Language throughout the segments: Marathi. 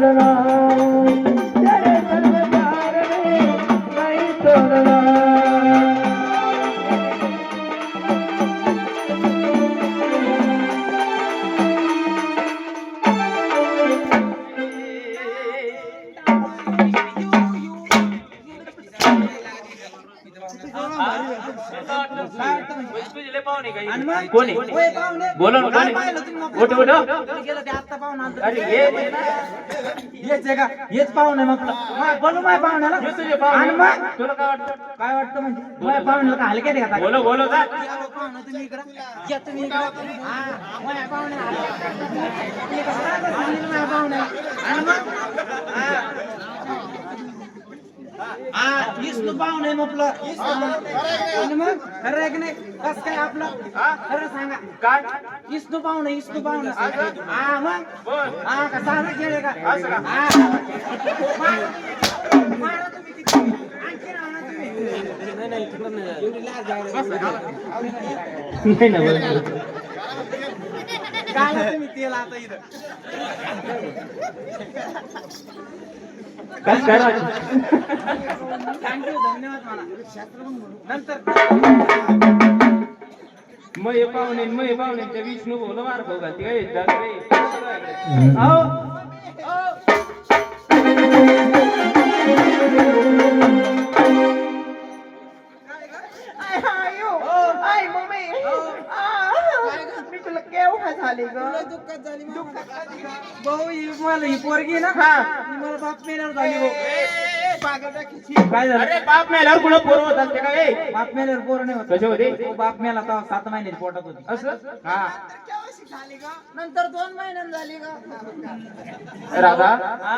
ಶರಣಾ तुझे पाहुणे आणि काही मग? कोणी पाहुणे. बोला कोणी? मग? उठ, उठ. पाहुणा. अरे. हेच आहे का हेच पाहुणे मग बोलू माय पाहुण्याला तुझे पाहुणे आणि मग तुला काय वाटतं काय वाटतं म्हणजे माझ्या पाहुण्याला काय हलक्यात का आता? बोलो बोलो का पाहुणं तुम्ही इकडं. या तुम्ही इकडं. हा, माझ्या पाहुण्याला हलक्यात. तुम्ही कसं काय करता? सांगितलं माझ्या पाहुण्याला. आणि मग? हा, इस्तू पाहुणे आहे म्हटलं. आणि मग खरं आहे की नाही कस काय आपलं? खरं सांगा काय इस्तू पाहुणे इस्तू पाहुणे असं? हा मग बर हा का साधं खेळ आहे का असं का? हा. मारा- मारा तुम्ही किती. आणखी राहणार तुम्ही. एवढी लाज आहे रे. नाही ना बरोबर. काय तुम्ही तेल आता इथं काय करा? थँक्यू धन्यवाद मला. नंतर मग हे पाहुणे हे पाहुणे त्या विष्णू बोल मार खाऊ घालते काय तुला झाली ग. दुःखात झाली भाऊ ही मला ही पोरगी ना ही. मला बाप मेल्यावर झाली भाऊ. काय झालं? अरे बाप मेल्यावर कुणा पोरं होत असते का ए? बाप मेल्यावर पोर नाही होत. कसे होते? तो बाप मेला तेव्हा सात महिन्याची पोटात होती. असं हा. नंतर दोन महिन्यात झाली ग. राधा. हा.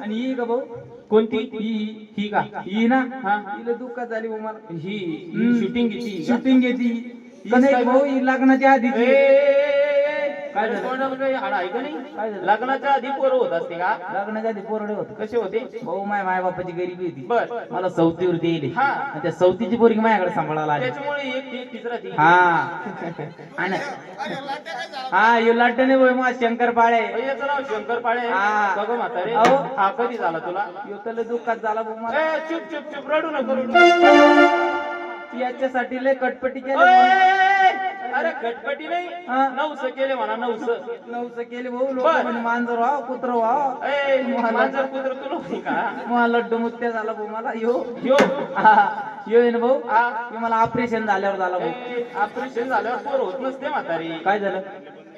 आणि ही का भाऊ? कोणती? ही ही का? ही ना? हा. हिला दुःखात झाली भाऊ मला. ही. शूटिंग किती शूटिंग घेती कसं नाही काय भाऊ ही लग्नाच्या आधी काय झालं? झालं काही हाड आहे का काय नाही झालं? लग्नाच्या आधी पोरं होत असते का? लग्नाच्या आधी पोरडे होत. कसे होते? भाऊ माय माय बापाची गरीबी होती. बर. मला सवतीवर हा. आणि त्या सवतीची पोरगी माझ्याकडे सांभाळायला आली. त्याच्यामुळे एक ती तिसरा ती. हा. आणि हा यो लाटणे भाऊ मा शंकर पाळे. याचं नाव शंकर पाळे. हा. बघ म्हातारे अहो. हा कधी झाला तुला? यो तर लय दुःखात झाला भाऊ मला. ए, चुप चुप चुप रडू नको रडू याच्यासाठी लय कटपटी केली ओय! अरे खटपटी नाही. नऊस केले म्हणा नऊस नवस केले भाऊ लोक बर. म्हणे मांजर व्हाव कुत्र व्हाव ए, मांजर कुत्र तुला होती का? मला लड्डू मुत्या झाला भाऊ मला. यो. यो. हा, यो आहे ना भाऊ. हा. यो मला ऑपरेशन झाल्यावर झाला भाऊ. ऑपरेशन झाल्यावर पोर होत नसते म्हातारी. काय झालं?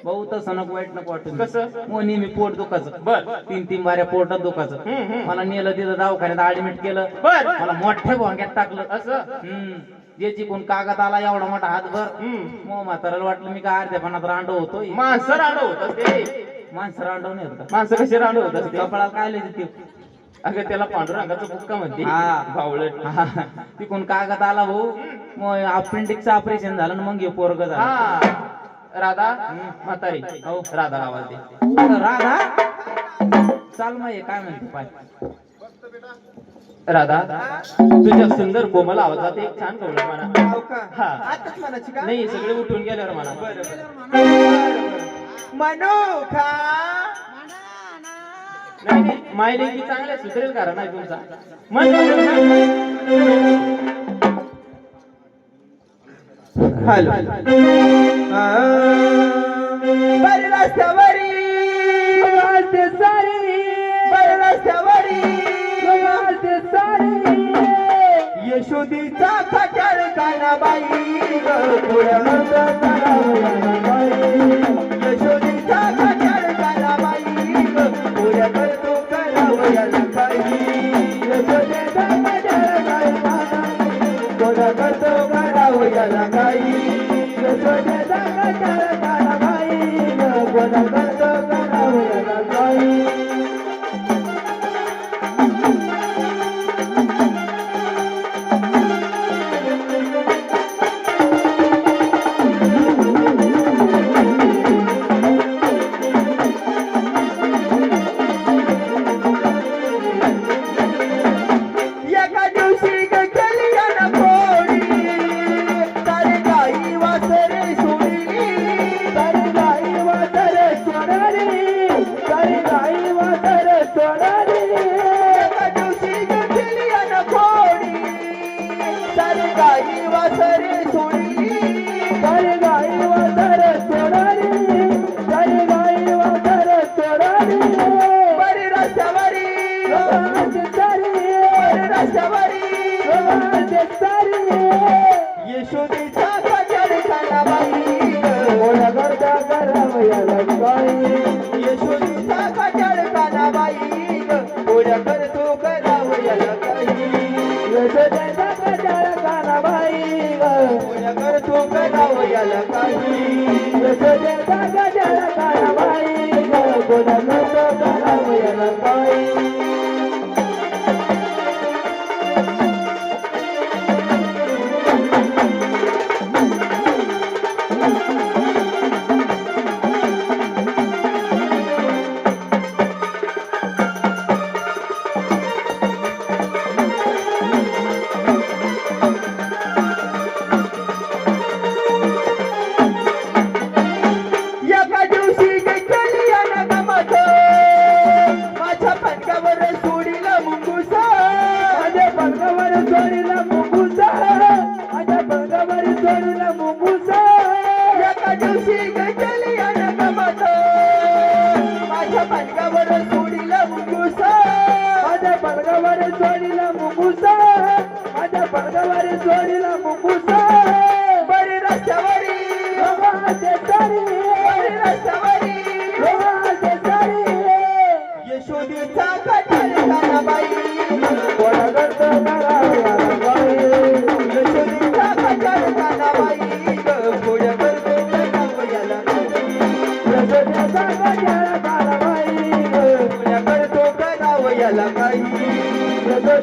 भाऊ तसं नको वाईट नको वाटून कसं? मग नेहमी पोट दुखायचं बर. तीन तीन बाऱ्या पोटात हम्म, हम्म. मला नेलं तिथं दवाखान्यात ऍडमिट केलं. बर. मला मोठ्या भोंग्यात टाकलं. असं? हम्म. ज्याची कोण कागद आला एवढा मोठा हातभर. हम्म. मग म्हाताऱ्याला वाटलं मी काय अर्ध्यापणात रांडो होतो माणसं रांड होत असते. माणसं रांडव नाही होत. माणसं कशी रांड होत असते? कपडाला काय लिहिते ते अगं त्याला पांडुरंगाचं बुक्का म्हणते. हा. बावळट. हा, तिकून कागद आला भाऊ. मग अपेंडिक्सचं ऑपरेशन झालं आणि मग हे पोरग झालं. हा. राधा म्हातारी. हो. राधा आवाज दे. राधा? चाल मग हे काय म्हणते पाय. राधा तुझ्या सुंदर कोमल आवाजात एक छान कवलं म्हणा. हो नाही सगळे उठून गेल्यावर म्हणा. मनोखा. नाही नाही मायले की चांगल्या सुधरेल कारण नाही तुमचा. मन- मन- हॅलो. बरे रस्त्यावरी. बाई कानाबाई ग पुढ्या que Sorry, I'm a Mugusa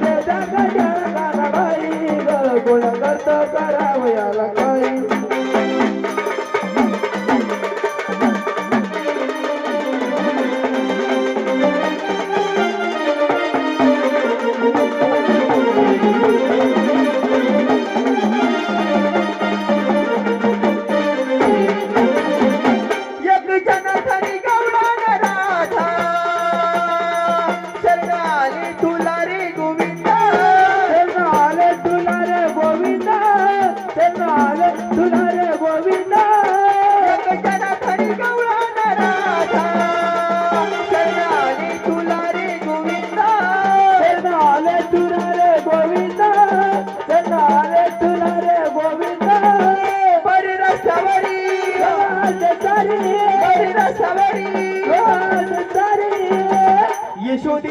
जग जग बाई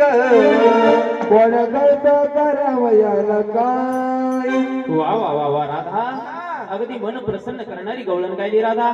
कोण कळत करावयाला काय? वा वा वा वा राधा. अगदी मन प्रसन्न करणारी गवळण गायली राधा.